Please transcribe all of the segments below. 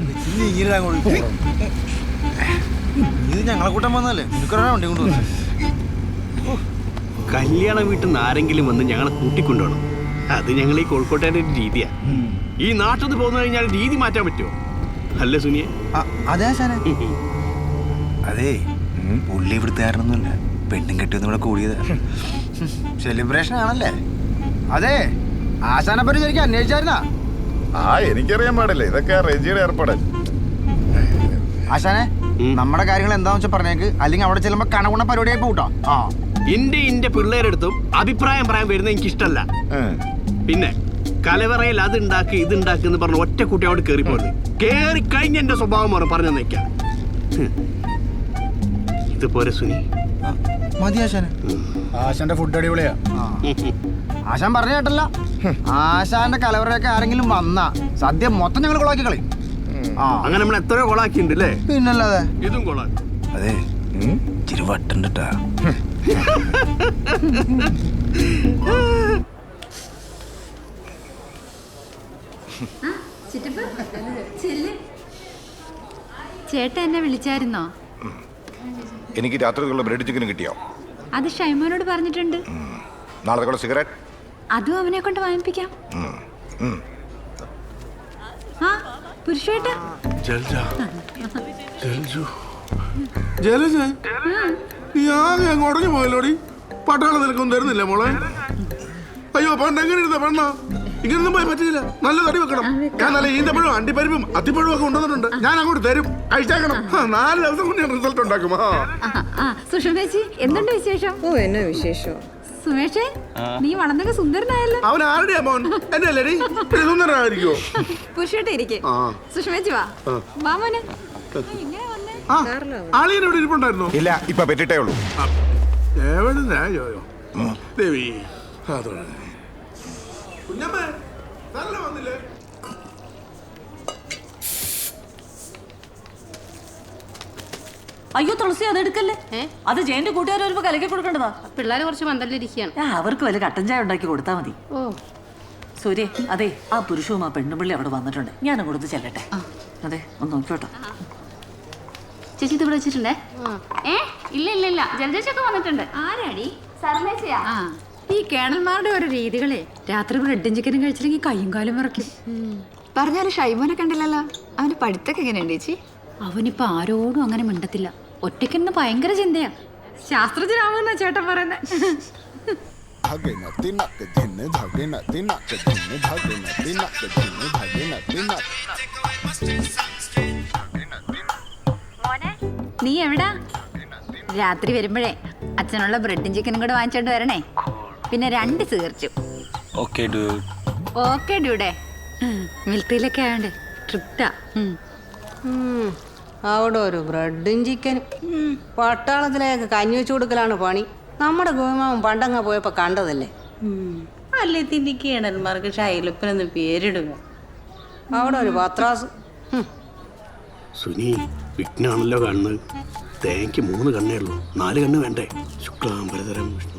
ഇന്ന് ഇങ്ങനെ അങ്ങോട്ട്. ഇത് ഞങ്ങളെ കൂട്ടം വന്നല്ലേ നിനക്കൊരാ വണ്ടി കൊണ്ടുവന്നു കല്യാണ വീട്ടിൽ നിന്ന് ആരെങ്കിലും വന്ന് ഞങ്ങളെ കൂട്ടിക്കൊണ്ടുപോകണം. അത് ഞങ്ങൾ ഈ കോഴിക്കോട്ടുകാരുടെ ഒരു രീതിയാ. ഈ നാട്ടിൽ നിന്ന് പോകുന്ന കഴിഞ്ഞാൽ രീതി മാറ്റാൻ പറ്റുമോ? അല്ലേ സുനിയെ? അതെ അതേ അതെ പുള്ളി ഇവിടുത്തെ ആരൊന്നുമില്ല പെണ്ണും കെട്ടിയൊന്നും ഇവിടെ കൂടിയത്. സെലിബ്രേഷൻ ആണല്ലേ? അതെ ആശാനെ പറ്റി ശരിക്കും അന്വേഷിച്ചായിരുന്നാ? ആ എനിക്കറിയാൻ പാടില്ല. ഇതൊക്കെ റെജിയുടെ ഏർപ്പാട്. ആശാനെ നമ്മുടെ കാര്യങ്ങൾ എന്താന്ന് വെച്ചാൽ പറഞ്ഞേക്ക്. അല്ലെങ്കിൽ അവിടെ ചെല്ലുമ്പോ കണകുണ പരിപാടിയായി പോട്ടോ ആ. എന്റെ ഇന്റെ പിള്ളേരെടുത്തും അഭിപ്രായം പറയാൻ വരുന്നത് എനിക്ക് ഇഷ്ടമല്ല പിന്നെ കലവറയിൽ അത് ഉണ്ടാക്കി ഇത് ഉണ്ടാക്കി എന്ന് പറഞ്ഞ ഒറ്റ കുട്ടി അവിടെ കയറി പോയത് കയറി കഴിഞ്ഞ എന്റെ സ്വഭാവം മാറും പറഞ്ഞു നിൽക്കാം ഇതുപോലെ സുനി. മതി ആശാനെ. ആശാന്റെ ഫുഡ് അടിപൊളിയാ. ആശാൻ പറഞ്ഞ കേട്ടല്ല. ആശാന്റെ കലവറയൊക്കെ ആരെങ്കിലും വന്നാ സദ്യ മൊത്തം ഞങ്ങൾ കൊളാക്കി കളി ആ. അങ്ങനെ നമ്മൾ എത്രയോ കൊളാക്കിയിട്ടുണ്ട് അല്ലേ പിന്നല്ലാതെ ഇതും കൊളാക്കി. അതെ. ഇച്ചിരി ചേട്ട ചേട്ടൻ എന്നെ വിളിച്ചായിരുന്നോ? എനിക്ക് രാത്രിക്കുള്ള ബ്രെഡ് ചിക്കനും കിട്ടിയോ? അത് ഷൈമോനോട് പറഞ്ഞിട്ടുണ്ട്. നാളെ സിഗരറ്റ്? അതും അവനെ കൊണ്ട് വാങ്ങിപ്പിക്കാം. ആ പുരുഷേട്ട ജലജ. നീ ആകെ അങ്ങ് ഉടഞ്ഞു പോയല്ലോടി? പട്ടാളം നിനക്കൊന്നും തരുന്നില്ല മോളെ? അയ്യോ പണ്ട് എങ്ങനെ ഇരുന്ന പെണ്ണ? ഇങ്ങനൊന്നും പോയി പറ്റില്ല. നല്ല തടി വെക്കണം. ഞാൻ നല്ല ഈന്തപ്പഴവും അണ്ടിപ്പരിപ്പും അത്തിപ്പഴവും ഒക്കെ കൊണ്ടുവന്നിട്ടുണ്ട്. ഞാൻ അങ്ങോട്ട് തരും. കഴിച്ചേക്കണം. നാല് ദിവസം കൊണ്ട് ഞാൻ റിസൾട്ട് ഉണ്ടാക്കും. ആ. ആ, ആ സുഷമേച്ചി എന്തുണ്ട് വിശേഷം? ഓ എന്നാ വിശേഷം? സുമേഷേ നീ വളർന്നൊക്കെ സുന്ദരനായല്ലോ. അവൻ ആരുടെ മോൻ? എന്റെ അല്ലേടി പിന്നെ സുന്ദരനായിരിക്കോ പുരുഷേട്ട ഇരിക്കെ. സുഷമേച്ചി വാ. വാ മോനെ. ഇവിടെ ഇരിപ്പുണ്ടായിരുന്നോ? ഇല്ല ഇപ്പൊ പെറ്റിട്ടേ ഉള്ളൂ. എവിടെ ജോയോ ദേവി അതോടെ കുഞ്ഞമ്മ നല്ല വന്നില്ലേ? അയ്യോ തുളസി അത് എടുക്കല്ലേ അത് ജയന്റെ കൂട്ടുകാർ വരുമ്പോ കലക്കി കൊടുക്കേണ്ടതാ. പിള്ളേരെ കുറച്ച് മന്ദലിരിക്കുകയാണ്. അവർക്ക് വല്ല കട്ടൻ ചായ ഉണ്ടാക്കി കൊടുത്താ മതി. ഓ. സൂര്യ അതെ ആ പുരുഷവും ആ പെണ്ണുപിള്ളി അവിടെ വന്നിട്ടുണ്ട്. ഞാൻ അങ്ങോട്ട് ചെല്ലട്ടെ. അതെ ഒന്ന് നോക്കിയോട്ടോ ചേച്ചി ഇത് ഇവിടെ വെച്ചിട്ടുണ്ടേ? ഏ? ഇല്ല ഇല്ല ഇല്ല. ജലജേച്ചൊക്കെ വന്നിട്ടുണ്ട്. ആരാടി? സർമേച്ചയാ ഈ കേണൽമാരുടെ ഓരോ രീതികളെ രാത്രി ബ്രെഡും ചിക്കനും കഴിച്ചില്ലെങ്കിൽ കയ്യും കാലും വിറയ്ക്കും. പറഞ്ഞാലും ഷൈമോനെ കണ്ടില്ലല്ലോ. അവന്റെ പഠിത്തൊക്കെ എങ്ങനെയുണ്ട് ചേച്ചി? അവനിപ്പോ ആരോടും അങ്ങനെ മിണ്ടത്തില്ല. ഒറ്റയ്ക്കെന്ന് ഭയങ്കര ചിന്തയാ. ശാസ്ത്രജ്ഞനാവുന്ന ചേട്ടൻ പറയുന്നത് നീ എവിടാ? രാത്രി വരുമ്പോഴേ അച്ഛനുള്ള ബ്രെഡും ചിക്കനും കൂടെ വാങ്ങിച്ചോണ്ട് വരണേ. പിന്നെ രണ്ട് തീർച്ചു ഓക്കെ ഓക്കെ ഡ്യൂടെ മിൽത്തിയിലൊക്കെ ആയോണ്ട് ട്രിപ്റ്റാ അവിടെ ഒരു ബ്രെഡും ചിക്കനും. പട്ടാളത്തിലേക്ക് കഞ്ഞി വെച്ചു കൊടുക്കലാണ് പണി. നമ്മുടെ ഗോമാവൻ പണ്ടങ്ങ പോയപ്പോ കണ്ടതല്ലേ? അല്ലേ തിന്നിക്കേണന്മാർക്ക് കേണന്മാർക്ക് ഷൈലപ്പനെന്ന് പേരിടുക. അവിടെ ഒരു പത്രാസ്. സുനി വിഘ്നാണല്ലോ കാണുന്നത് തേങ്ങയ്ക്ക് മൂന്ന് കണ്ണേ ഉള്ളൂ. നാല് കണ്ണ് വേണ്ടേ? ശുക്ലാംബരതരം വിഷ്ണു.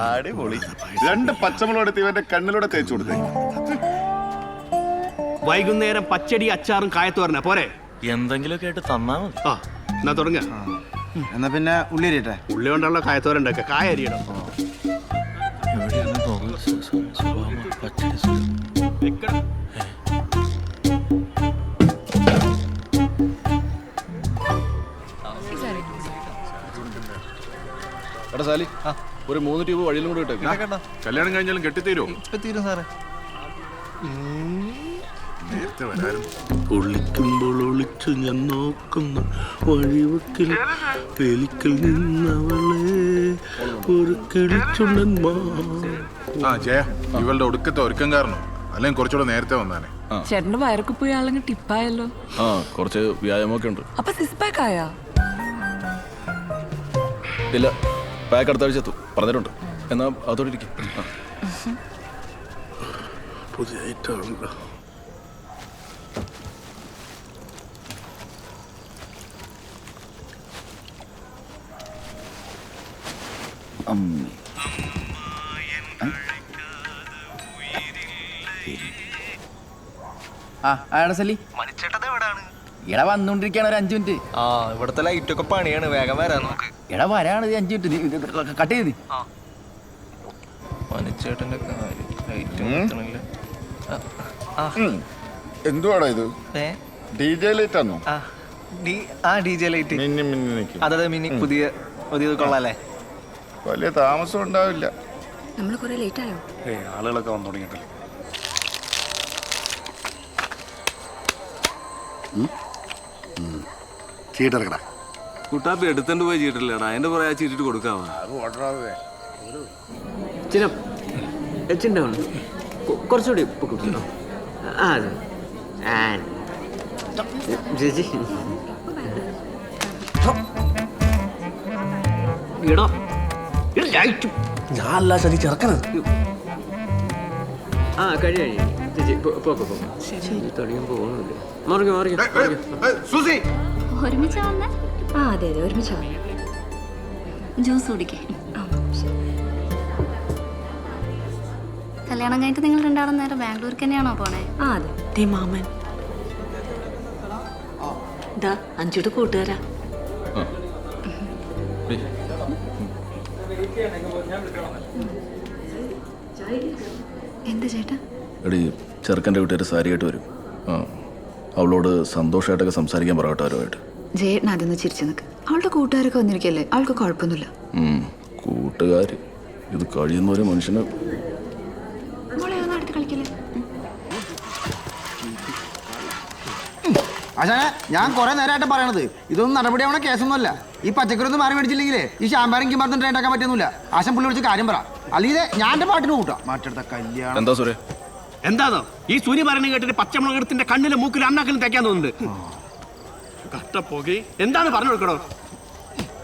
അടിപൊളി. രണ്ട് പച്ചമുളക് എടുത്ത് ഇവന്റെ കണ്ണിലൂടെ തേച്ചു കൊടുത്തേ. വൈകുന്നേരം പച്ചടി അച്ചാറും കായത്തോരന. പോരെ. എന്തെങ്കിലും കേട്ട് തന്നാ മതി. ആ എന്നാ തുടങ്ങ. എന്നാ പിന്നെ ഉള്ളി അരിയട്ടെ ഉള്ളി കൊണ്ടുള്ള കായത്തോരണ്ടൊക്കെ കായ അരിയണം എടാ സാലി ഒരു മൂന്ന് ട്യൂബ് വഴിയിലും കൂടെ ഇട്ടേക്ക്. കല്യാണം കഴിഞ്ഞാലും കെട്ടിത്തീരോ തീരും സാറേ. നേരത്തെ ഒളിക്കുമ്പോൾ ഒളിച്ചു ഞാൻ നോക്കുന്നു വഴിവക്കിൽ വെലിക്കൽ നിന്നവളെ ഒരു കിളിച്ചുണ്ടൻ മാ. ആ ജയ ഇവളുടെ ഒടുക്കത്തെ ഒരുക്കം കാരണം. അല്ലെങ്കിൽ കുറച്ചുകൂടെ നേരത്തെ വന്നാനെ. ചേട്ടന്റെ വയറൊക്കെ പോയി ആളെങ്കിൽ ടിപ്പായല്ലോ. ആ കുറച്ച് വ്യായാമൊക്കെ ഉണ്ട്. അപ്പൊ സിക്സ് പാക്ക് ആയാ ഇല്ല. പാക്ക് അടുത്ത ആഴ്ച എത്തും. പറഞ്ഞിട്ടുണ്ട്. എന്നാ അതോടെ ഇരിക്കും. ആ. ആടെ സല്ലി. എടാ വന്നോണ്ടിരിക്കാണ് ഒരു അഞ്ചു മിനിറ്റ്. ആ ഇവിടത്തെ ലൈറ്റൊക്കെ പണിയാണ്. വേഗം വരാൻ നോക്ക് എടാ വരാണ് ഇത് അഞ്ചു മിനിറ്റ്. നീ ഇത് കട്ട് ചെയ്ത്. നീ. മനുച്ചേട്ടന്റെ എന്തുവാടാ ഇത്? ഡി ജെ ലൈറ്റ് ആണോ ആ. ഡി ജെ ലൈറ്റ് മിന്നി മിന്നി നിൽക്കും. അതെ മിനി പുതിയ പുതിയത് കൊള്ളാല്ലേ? വലിയ താമസം ഉണ്ടാവില്ല. നമ്മൾ കുറെ ലേറ്റ് ആയോ? ആളുകളൊക്കെ വന്നു തുടങ്ങിയിട്ടില്ല? ചീട്ടിറക്കടാ കുട്ടാപ്പി എടുത്തോണ്ട് പോയി ചീട്ടില്ലടാ അതിന്റെ പറയാ ചീട്ടിട്ട് കൊടുക്കാവാ ചില എച്ചുണ്ടാവണം കുറച്ചുകൂടി പൊക്കിട്ടോ ആ അതെ. ആ ചേച്ചി. ഇടോ. ലൈറ്റ്. ഞാൻ അല്ല ശരി ചെറുക്കണത് ആ കഴി കഴി ചേച്ചി പോ പോ പോ ശരി. തുടങ്ങാൻ പോകുന്നില്ല മറിഞ്ഞു സുസി. ഒരുമിച്ച് വന്നേ? ആ അതെ അതെ ഒരുമിച്ച് ജ്യൂസ് കുടിക്കേ. കല്യാണം കഴിഞ്ഞിട്ട് നിങ്ങൾ രണ്ടാളും നേരെ ബാംഗ്ലൂർക്ക് തന്നെയാണോ പോണേ? ആ അതെ. ദേ മാമൻ. ദാ അഞ്ചുടെ കൂട്ടുകാരാ. എന്താ ചേട്ടാ? എടി ചെറുക്കന്റെ വീട്ടുകാർ സാരിയായിട്ട് വരും. ആ അവളോട് സന്തോഷമായിട്ടൊക്കെ സംസാരിക്കാൻ പറയട്ടെ അവരുമായിട്ട്. ജയേട്ടൻ അതൊന്ന് ചിരിച്ചു നിൽക്ക് അവളുടെ കൂട്ടുകാരൊക്കെ വന്നിരിക്കല്ലേ? അവൾക്ക് കുഴപ്പമൊന്നുമില്ല. കൂട്ടുകാർ ഇത് കഴിയുന്ന ഒരു മനുഷ്യന് അച്ഛനെ ഞാൻ കുറെ നേരമായിട്ട് പറയണത്. ഇതൊന്നും നടപടി ആവണ കേസൊന്നുമല്ല. ഈ പച്ചക്കറി ഒന്നും മാറി മേടിച്ചില്ലെങ്കിലേ ഈ ശാമ്പാരം കിമാർത്തും ട്രെയിൻ ആക്കാൻ പറ്റുന്നില്ല. ആശം പുള്ളി വിളിച്ച് കാര്യം പറ. അല്ലെങ്കിൽ ഞാൻ എന്റെ പാട്ടിന് കൂട്ടാം. മാറ്റെടുത്ത കല്യാണം. എന്താ സുരേ? എന്താണോ ഈ സൂര്യ പറയുന്നത് കേട്ടിട്ട് പച്ചമുളകത്തിന്റെ കണ്ണിലും മൂക്കിലും അണ്ണാക്കിലും തയ്ക്കാൻ തോന്നുന്നുണ്ട്. കട്ടപ്പോകെ എന്താണ് പറഞ്ഞു കൊടുക്കണോ?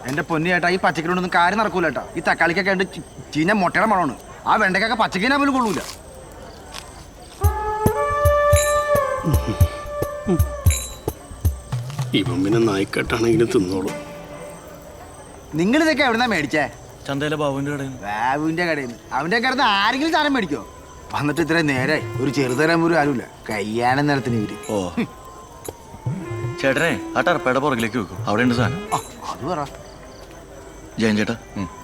എന്റെ പൊന്നു ചേട്ടാ ഈ പച്ചക്കറി ഒന്നും കാര്യം നടക്കൂല കേട്ടാ. ഈ തക്കാളിക്കൊക്കെ ഉണ്ട് ചി- ചീഞ്ഞ മുട്ടയുടെ മണമാണ്. ആ വെണ്ടയ്ക്കൊക്കെ പച്ചക്കറിനെ പോലും കൊള്ളൂല. ഇവൻ പിന്നെ നായിക്കെട്ടാണെങ്കിലും തിന്നോളൂ. നിങ്ങൾ ഇതൊക്കെ എവിടുന്നാ മേടിച്ചേ? ചന്തയിലെ ബാബുവിന്റെ കടയിൽ ബാബുവിന്റെ കടയിൽ നിന്ന്. അവന്റെ കടന്ന് ആരെങ്കിലും സാധനം മേടിക്കോ? വന്നിട്ട് ഇത്രയും നേരെ ഒരു ചെറുതരം പോലും ആരുമില്ല. കയ്യാനം നിലത്തിന് ഇവർ. ഓ. ചേട്ടനെ ആ ടർപ്പയുടെ പുറകിലേക്ക് വെക്കും. അവിടെ ഉണ്ട് സാധനം. ആ, അത് പറ. ജയൻ ചേട്ടാ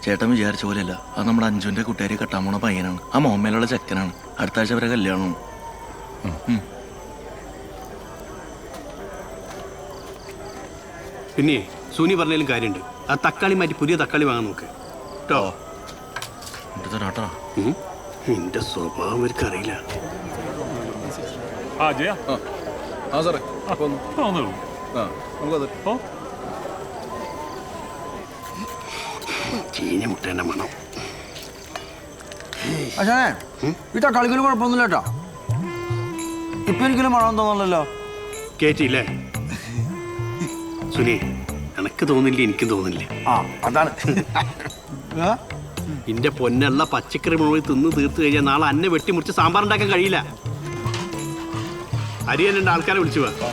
ചേട്ടൻ വിചാരിച്ച പോലെയല്ല. അത് നമ്മുടെ അഞ്ചുവിന്റെ കുട്ടേരി കെട്ടാൻ പോണ പയ്യനാണ്. ആ മോമ്മയിലുള്ള ചെക്കനാണ്. അടുത്ത ആഴ്ച വരെ കല്യാണം പിന്നെ സൂനി പറഞ്ഞാലും കാര്യമുണ്ട്. ആ തക്കാളി മാറ്റി പുതിയ തക്കാളി വാങ്ങാൻ നോക്ക്. കേട്ടോ. നിന്റെ സ്വഭാവം അവർക്ക് അറിയില്ല ആ ജയ. ആ. സാറേ. ആ നമുക്കത് ചീഞ്ഞ മുട്ടേന്റെ മണം. അച്ഛനെ ഈ കളിക്കലും കുഴപ്പമൊന്നുമില്ല കേട്ടോ. ഇപ്പൊ എനിക്കൊരു മണം തോന്നണല്ലോ കേറ്റിയില്ലേ? സുനി എനക്ക് തോന്നില്ല എനിക്കും തോന്നില്ല? ആ അതാണ്? നിന്റെ പൊന്നുള്ള പച്ചക്കറി മുഴുവൻ തിന്ന് തീർത്തു കഴിഞ്ഞാൽ നാളെ അന്നെ വെട്ടിമുറിച്ച് സാമ്പാർ ഉണ്ടാക്കാൻ കഴിയില്ല അരിയൻ രണ്ട് ആൾക്കാരെ വിളിച്ചു പോവാ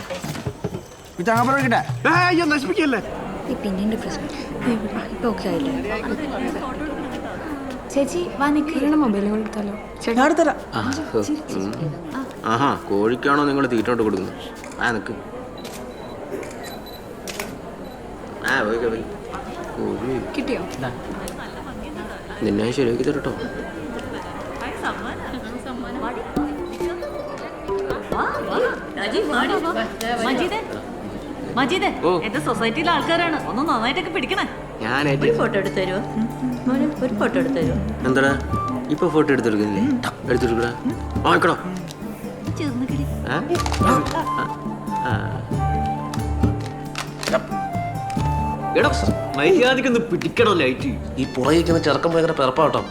അയ്യോ നശിപ്പിക്കല്ലേ? ഈ പിന്നിന്റെ പ്രശ്നം. ഇപ്പൊ ഓക്കെ ആയില്ലേ? ചേച്ചി വാ ആഹാ കോഴിക്കാണോ നിങ്ങൾ തീറ്റോട്ട് കൊടുക്കുന്നത്? ആ നിക്ക്. ആ പോയി പോയി. കോഴി. കിട്ടിയോ? നിന്നെ ഞാൻ ശരിയാക്കി തരട്ടോ. മജീദേ. മജീദേ. എന്റെ സൊസൈറ്റിയിലെ ആൾക്കാരാണ്? ഒന്ന് നന്നായിട്ടൊക്കെ പിടിക്കണേ. ഞാനായിട്ട് ഫോട്ടോ എടുത്ത് തരുമോ മോനെ ഒരു ഫോട്ടോ എടുത്ത് തരുമോ എന്താടാ? ഇപ്പൊ ഫോട്ടോ എടുത്തെടുക്കുന്നില്ലേ? എടുത്തെടുക്കടാ. വാങ്ങിക്കടോ ചെറുന്ന് കിളി എടാ. മര്യാദക്കൊന്ന് പിടിക്കണോ ലൈറ്റ് ഈ ചെറുക്കം ഭയങ്കര പിറപ്പാട്ടോ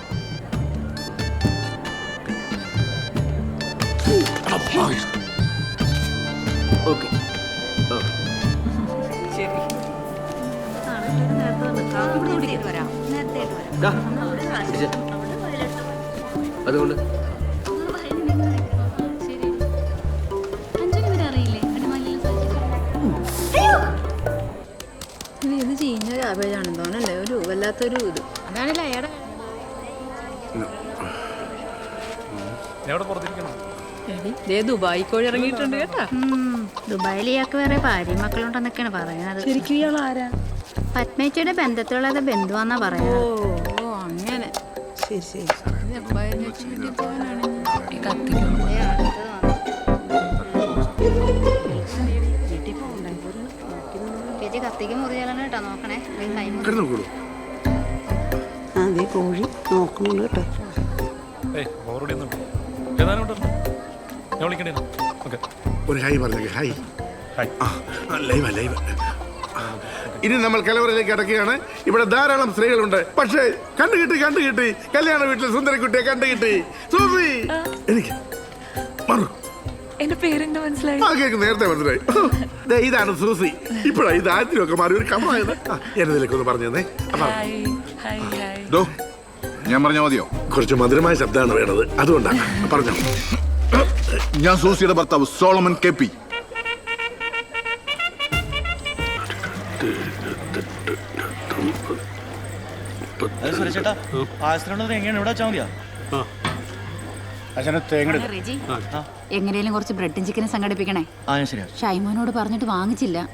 ഓക്കെ. അതുകൊണ്ട്. അഞ്ചിന് വരെ അറിയില്ലേ? അടിമാലിയിൽ ഇത് ചീഞ്ഞ ക്യാബേജാണെന്ന് തോന്നല്ലേ ഒരു വല്ലാത്തൊരു ഇത്. അതാണല്ലോ അയാടെ ദേ ദുബായി കോഴി ഇറങ്ങിയിട്ടുണ്ട് കേട്ടാ. ദുബായിൽ ഇയാൾക്ക് വേറെ ഭാര്യയും മക്കളുണ്ടെന്നൊക്കെയാണ് പറയുന്നത്. ശരിക്കും ഇയാൾ ആരാ? പത്മേച്ചിയുടെ ബന്ധത്തിലുള്ള ബന്ധുവാന്നാ പറയാ ഓ അങ്ങനെ. ശരി ശരി. ദുബായിൽ വെച്ച് വലിയ തോനാണ് ഈ കത്തിക്കണം ചേച്ചി കത്തിക്ക് മുറിയാലാണ് കേട്ടോ നോക്കണേ. അല്ലെങ്കിൽ ഒന്നും കിടന്നു ഒരു ഹൈ പറഞ്ഞു ഹൈ. ലൈവ ലൈവ. ഇനി നമ്മൾ കലവറയിലേക്ക് അടക്കുകയാണ് ഇവിടെ ധാരാളം സ്ത്രീകളുണ്ട്. പക്ഷേ കണ്ടു കിട്ടി കണ്ടു കിട്ടി. കല്യാണ വീട്ടിൽ സുന്ദരക്കുട്ടിയെ കണ്ടുകിട്ടി സൂസി എനിക്ക് മറു. എന്റെ പേരെന്താ മനസ്സിലായി? ആ കേക്ക് നേരത്തെ മനസ്സിലായി. ദേ, ഇതാണ് സൂസി ഇപ്പോഴാ ഇത് ആദ്യം ഒക്കെ മാറി ഒരു കമ്മായത് എന്നതിലേക്ക് ഒന്ന് പറഞ്ഞു തന്നെ ഹായ് ഹായ് ഹായ് ഞാൻ പറഞ്ഞ മതിയോ? കുറച്ച് മധുരമായ ശബ്ദമാണ് വേണത് അതുകൊണ്ടാണ് പറഞ്ഞോ. ഞാൻ സൂസിയുടെ ഭർത്താവ് സോളമൻ കെ പി. എങ്ങനെയും കുറച്ച് ബ്രെഡും ചിക്കനും സംഘടിപ്പിക്കണേ. ആ ശരിയാ. ഷൈമോനോട് പറഞ്ഞിട്ട് വാങ്ങിച്ചില്ല.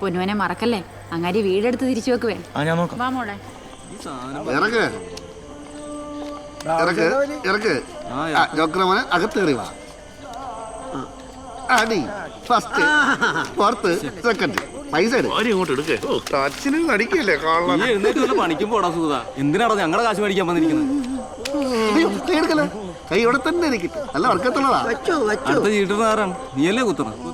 പൊന്നുവനെ മറക്കല്ലേ? അങ്ങാരി വീടെടുത്ത് തിരിച്ചു വെക്കുവേ. വാ മോളെ. ഇറക്ക്. ഇറക്ക് ഇറക്ക്. അകത്ത് കയറി വാ. അടി. ഫസ്റ്റ് ഫോർത്ത് സെക്കൻഡ് പൈസ എടു ഇങ്ങോട്ട് എടുക്കേ? ഓ. ടച്ചിന് നടിക്കല്ലേ കാണാൻ പണിക്കും പോടാ സൂത എന്തിനാണോ ഞങ്ങളുടെ കാശ് മേടിക്കാൻ വന്നിരിക്കുന്നത് അയ്യോ, കൈ എടുക്കല്ലേ? കൈ ഇവിടെ തന്നെ ഇരിക്കട്ടെ. നല്ല വർക്കത്തുള്ളതാ. അടുത്ത ചീട്ടുന്ന ആരാണ്? നീയല്ലേ കുത്തണം കുത്ത്